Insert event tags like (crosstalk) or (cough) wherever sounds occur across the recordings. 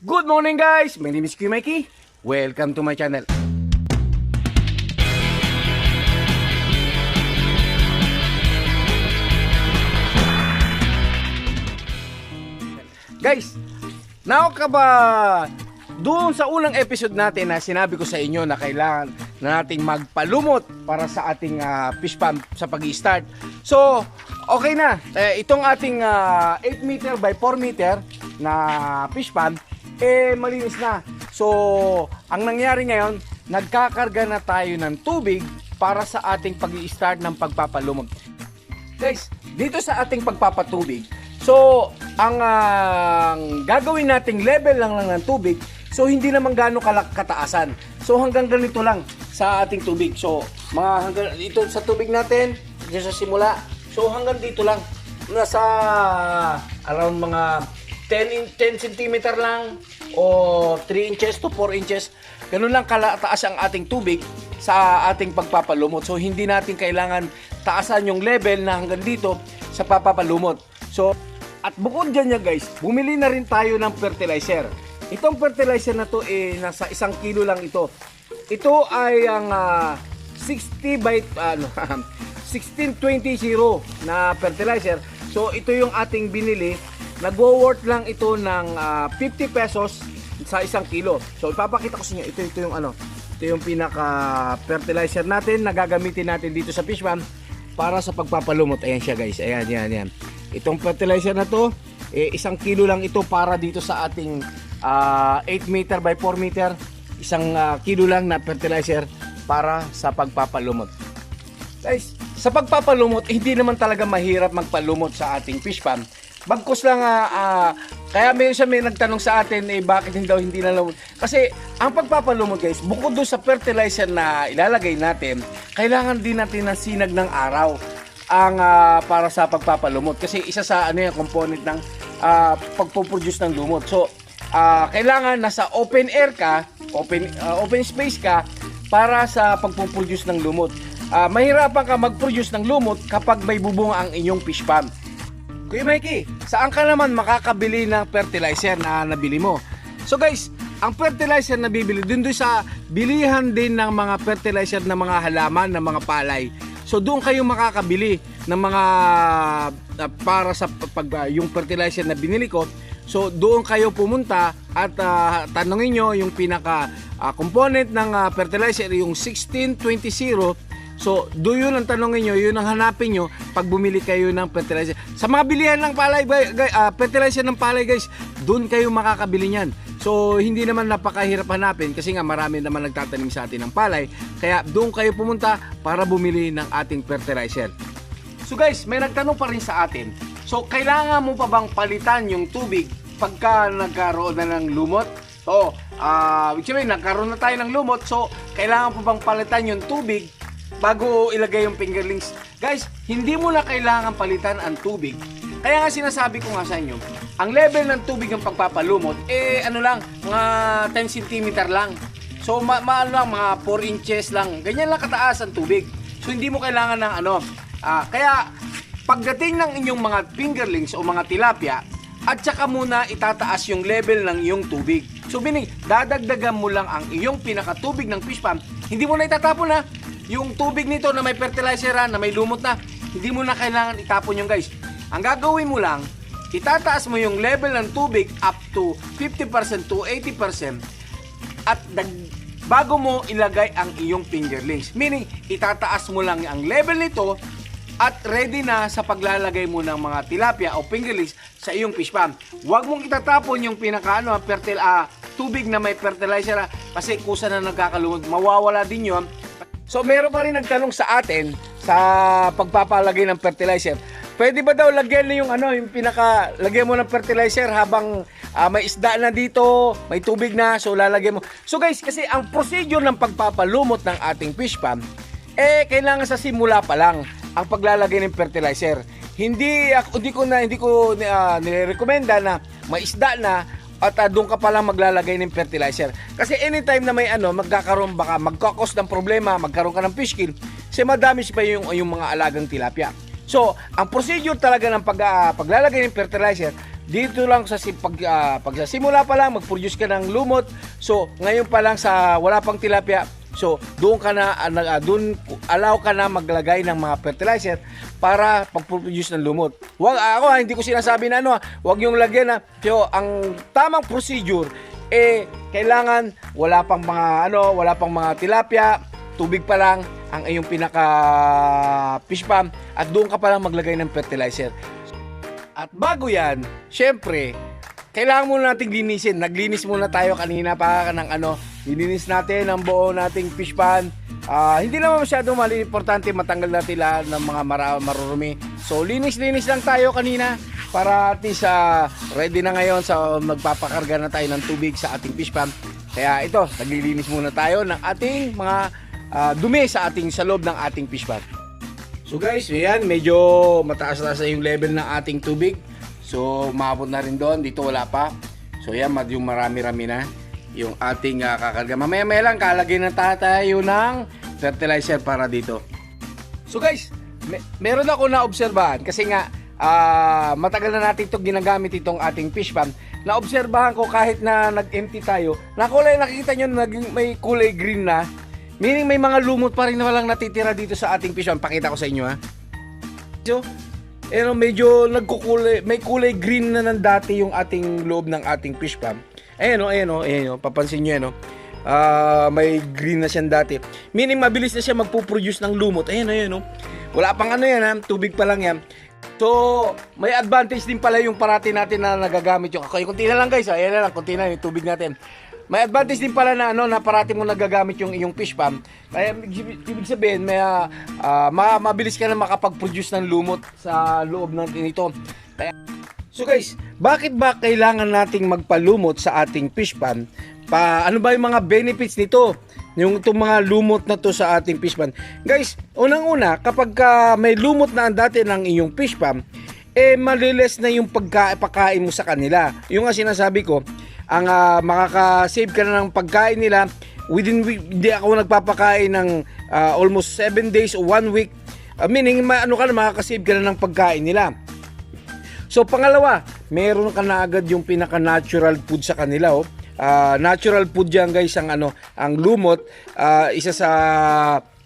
Good morning guys! My name is Kuya Mikey. Welcome to my channel. Guys, now ka ba doon sa unang episode natin na sinabi ko sa inyo na kailangan na nating magpalumot para sa ating ah, fish pump sa pag start So, okay na. Eh, itong ating ah, 8 meter by 4 meter na fish pump, eh malinis na. So, ang nangyari ngayon, nagkakarga na tayo ng tubig para sa ating pag start ng pagpapalumot. Guys, dito sa ating pagpapatubig, so ang ah, gagawin nating level lang lang ng tubig, so hindi naman gaano kalak kataasan. So hanggang ganito lang sa ating tubig. So mga hanggang ito sa tubig natin, dito sa simula. So hanggang dito lang. Nasa around mga 10 in, 10 cm lang o 3 inches to 4 inches. Ganun lang kalataas ang ating tubig sa ating pagpapalumot. So hindi natin kailangan taasan yung level na hanggang dito sa papapalumot. So at bukod dyan niya guys, bumili na rin tayo ng fertilizer. Itong fertilizer na to eh nasa isang kilo lang ito. Ito ay ang ah, 60 by ano (laughs) 16200 na fertilizer. So ito yung ating binili. Nagwo-worth lang ito ng ah, 50 pesos sa isang kilo. So ipapakita ko sa inyo ito ito yung ano. Ito yung pinaka fertilizer natin na gagamitin natin dito sa fish pond para sa pagpapalumot. Ayan siya guys. Ayan, ayan, ayan. Itong fertilizer na to, eh, isang kilo lang ito para dito sa ating ah, 8 meter by 4 meter. Isang ah, kilo lang na fertilizer para sa pagpapalumot. Guys, sa pagpapalumot, hindi naman talaga mahirap magpalumot sa ating fish pond. Bagkus lang, ah, ah, kaya may siya may nagtanong sa atin, eh, bakit hindi daw hindi na lumot. Kasi, ang pagpapalumot guys, bukod doon sa fertilizer na ilalagay natin, kailangan din natin ng sinag ng araw ang ah, para sa pagpapalumot. Kasi isa sa ano yung component ng ah, pagpo-produce ng lumot. So, ah, kailangan nasa open air ka, open ah, open space ka para sa pagpo-produce ng lumot. Ah, mahirapan ka mag-produce ng lumot kapag may bubunga ang inyong fish pond. Kuya Mikey, saan ka naman makakabili ng fertilizer na nabili mo? So guys, ang fertilizer na bibili dun doon sa bilihan din ng mga fertilizer ng mga halaman, ng mga palay. So doon kayo makakabili ng mga ah, para sa pag ah, yung fertilizer na binili ko. So doon kayo pumunta at ah, tanongin nyo yung pinaka ah, component ng ah, fertilizer yung 1620 So, do yun ang tanongin nyo, yun ang hanapin nyo pag bumili kayo ng fertilizer. Sa mga bilihan ng palay, uh, fertilizer ng palay guys, doon kayo makakabili niyan. So, hindi naman napakahirap hanapin kasi nga marami naman nagtatanim sa atin ng palay. Kaya doon kayo pumunta para bumili ng ating fertilizer. So guys, may nagtanong pa rin sa atin. So, kailangan mo pa bang palitan yung tubig pagka nagkaroon na ng lumot? So, uh, sabihin, nagkaroon na tayo ng lumot. So, kailangan pa bang palitan yung tubig bago ilagay yung fingerlings. Guys, hindi mo na kailangan palitan ang tubig. Kaya nga sinasabi ko nga sa inyo, ang level ng tubig ng pagpapalumot, eh ano lang, mga 10 cm lang. So, ma, ma ano lang, mga 4 inches lang. Ganyan lang kataas ang tubig. So, hindi mo kailangan ng ano. Ah, kaya, pagdating ng inyong mga fingerlings o mga tilapia, at saka muna itataas yung level ng iyong tubig. So, meaning, dadagdagan mo lang ang iyong pinakatubig ng fish pond. Hindi mo na itatapon na yung tubig nito na may fertilizer na may lumot na, hindi mo na kailangan itapon yung guys. Ang gagawin mo lang, itataas mo yung level ng tubig up to 50% to 80% at dag, bago mo ilagay ang iyong fingerlings. Meaning, itataas mo lang ang level nito at ready na sa paglalagay mo ng mga tilapia o fingerlings sa iyong fish pond. Huwag mong itatapon yung pinaka ano, fertil, ah, tubig na may fertilizer ah, kasi kusa na nagkakalumot. Mawawala din yun So meron pa rin nagtanong sa atin sa pagpapalagay ng fertilizer. Pwede ba daw lagyan na yung ano, yung pinaka lagyan mo ng fertilizer habang uh, may isda na dito, may tubig na, so lalagyan mo. So guys, kasi ang procedure ng pagpapalumot ng ating fish pond eh kailangan sa simula pa lang ang paglalagay ng fertilizer. Hindi ako hindi ko na hindi ko uh, nirekomenda na may isda na at uh, doon ka pala maglalagay ng fertilizer. Kasi anytime na may ano, magkakaroon baka magkakos ng problema, magkaroon ka ng fish kill, kasi madami pa yung, yung mga alagang tilapia. So, ang procedure talaga ng pag, uh, paglalagay ng fertilizer, dito lang sa pag, ah, pag sa simula pa lang mag-produce ka ng lumot. So, ngayon pa lang sa wala pang tilapia, so doon ka na ah, ah, doon allow ka na maglagay ng mga fertilizer para pag-produce ng lumot. Wag ako ah, hindi ko sinasabi na ano, ah, wag yung lagyan na. So, ang tamang procedure eh kailangan wala pang mga ano, wala pang mga tilapia, tubig pa lang ang iyong pinaka fish pump at doon ka pa lang maglagay ng fertilizer. At bago yan, syempre, kailangan muna nating linisin. Naglinis muna tayo kanina pa ng ano, lininis natin ang buo nating fish pan. Ah, hindi naman masyadong mali importante matanggal natin lahat ng mga mara- marurumi. So linis-linis lang tayo kanina para at least ah, ready na ngayon sa magpapakarga na tayo ng tubig sa ating fish pan. Kaya ito, naglilinis muna tayo ng ating mga ah, dumi sa ating sa loob ng ating fish pan. So guys, ayan, medyo mataas-taas na yung level ng ating tubig. So, maabot na rin doon. Dito wala pa. So, mad- yung marami-rami na yung ating uh, kakarga. Mamaya-maya lang, kalagay na tayo ng fertilizer para dito. So guys, me- meron ako na-obserbahan kasi nga ah, matagal na natin itong ginagamit itong ating fish pan. Na-obserbahan ko kahit na nag-empty tayo, na kulay nakikita nyo naging may kulay green na. Meaning may mga lumot pa rin na walang natitira dito sa ating fish pan. Pakita ko sa inyo ha. So, eh, medyo nagkukulay, may kulay green na ng dati yung ating loob ng ating fish pan. Ayan o, ayan o, ayan o, papansin nyo yan o. Ah, may green na siya dati. Meaning mabilis na siya magpo-produce ng lumot. Ayan o, ayan o. Wala pang ano yan ha, tubig pa lang yan. So, may advantage din pala yung parati natin na nagagamit yung kaya kunti na lang guys, ayan na lang, kunti na yung tubig natin. May advantage din pala na ano na parati mo nagagamit yung iyong fish pump. Kaya ibig sabihin may ah, ma- mabilis ka na makapag-produce ng lumot sa loob ng nito. Kaya So guys, bakit ba kailangan nating magpalumot sa ating fish pan? Pa, ano ba yung mga benefits nito? Yung itong mga lumot na to sa ating fish pan. Guys, unang-una, kapag ka may lumot na ang dati ng iyong fish pan, eh maliles na yung pagka, pagkain mo sa kanila. Yung nga sinasabi ko, ang ah, makaka-save ka na ng pagkain nila within week, hindi ako nagpapakain ng ah, almost 7 days o 1 week. Ah, meaning, ma- ano ka na, makaka-save ka na ng pagkain nila. So pangalawa, meron ka na agad yung pinaka natural food sa kanila oh. Ah, natural food yan guys ang ano, ang lumot, Ah, isa sa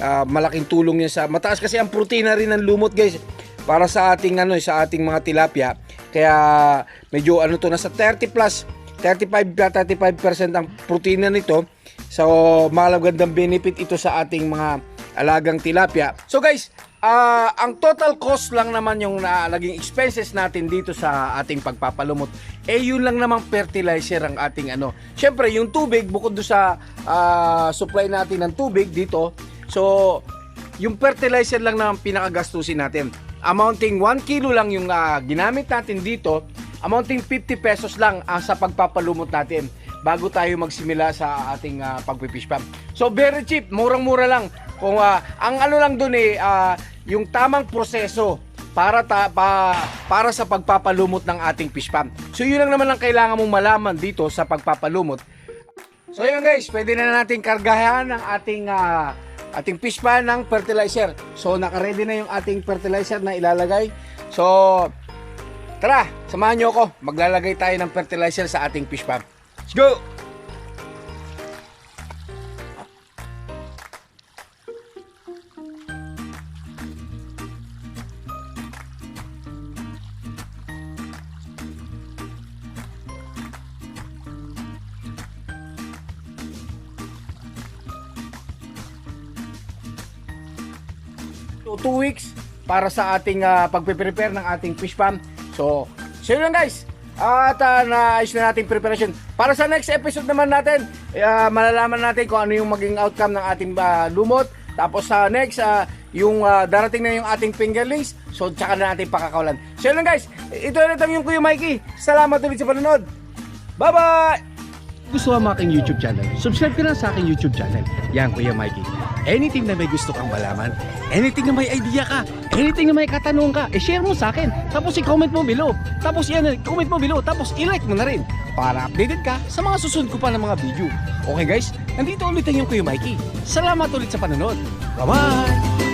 ah, malaking tulong yan sa mataas kasi ang protina rin ng lumot guys para sa ating ano sa ating mga tilapia. Kaya medyo ano to nasa 30 plus 35 ka 35% ang protina nito. So malagandang benefit ito sa ating mga alagang tilapia. So guys, ah, ang total cost lang naman yung na, naging expenses natin dito sa ating pagpapalumot. Eh yun lang namang fertilizer ang ating ano. Syempre yung tubig bukod do sa ah, supply natin ng tubig dito. So yung fertilizer lang naman pinakagastusin natin. Amounting 1 kilo lang yung ah, ginamit natin dito. Amounting 50 pesos lang ah, sa pagpapalumot natin bago tayo magsimula sa ating uh, pagpipish pump. So very cheap, murang-mura lang. Kung ah, ang ano lang doon eh ah, yung tamang proseso para ta, pa, para sa pagpapalumot ng ating fish pump. So yun lang naman ang kailangan mong malaman dito sa pagpapalumot. So yun guys, pwede na natin kargahan ang ating ah, ating fish pan ng fertilizer. So naka-ready na yung ating fertilizer na ilalagay. So tara, samahan nyo ako. Maglalagay tayo ng fertilizer sa ating fish pan. Let's go! So, two weeks para sa ating uh, pagpe-prepare ng ating fish pan. So, so yun lang guys. At uh, naayos na nating preparation. Para sa next episode naman natin, uh, malalaman natin kung ano yung maging outcome ng ating ah, lumot. Tapos sa next, ah, yung ah, darating na yung ating fingerlings. So, tsaka na natin pakakawalan. So yun lang guys. Ito na yung Kuya Mikey. Salamat ulit sa panonood. Bye-bye! Gusto ang aking YouTube channel, subscribe ka na sa aking YouTube channel. Yan, Kuya Mikey. Anything na may gusto kang malaman, anything na may idea ka, anything na may katanong ka, i-share mo sa akin. Tapos i-comment mo below. Tapos yan, comment mo below. Tapos i-like mo na rin para updated ka sa mga susunod ko pa ng mga video. Okay guys, nandito ulit ang yung Kuya Mikey. Salamat ulit sa panonood. Bye-bye!